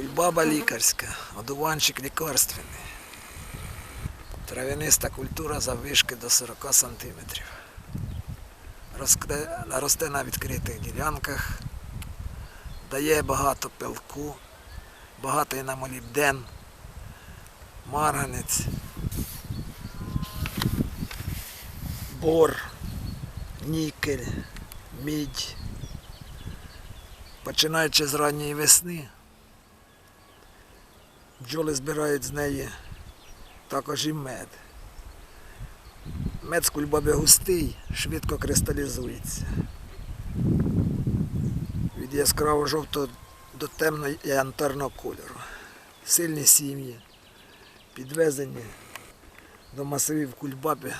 Кульбаба лікарська, одуванчик лікарственний. Травяниста культура заввишки до 40 см. Росте, на відкритих ділянках, дає багато пилку, багатий на молібден, марганець, бор, нікель, мідь. Починаючи з ранньої весни, бджоли збирають з неї також і мед. Мед з кульбаби густий, швидко кристалізується. Від яскраво жовтого до темного янтарного кольору. Сильні сім'ї, підвезені до масивів кульбаби,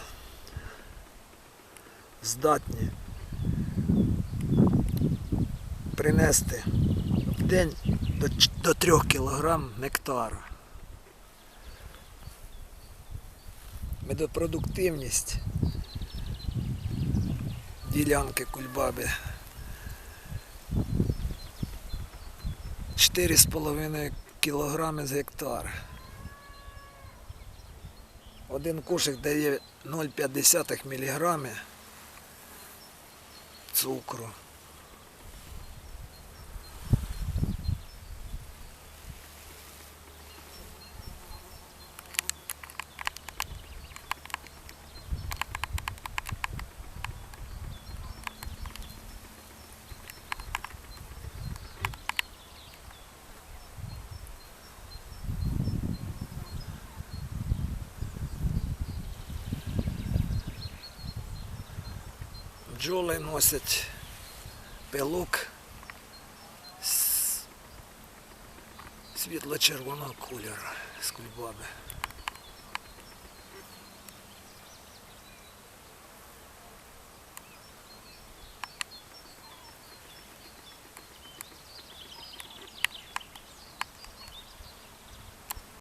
здатні принести в день до, до 3 кг нектару. Медопродуктивність ділянки кульбаби 4,5 кг з гектара. Один кошик дає 0,5 мг цукру. Бджоли носять пилок світло-червоного кольору з кульбаби.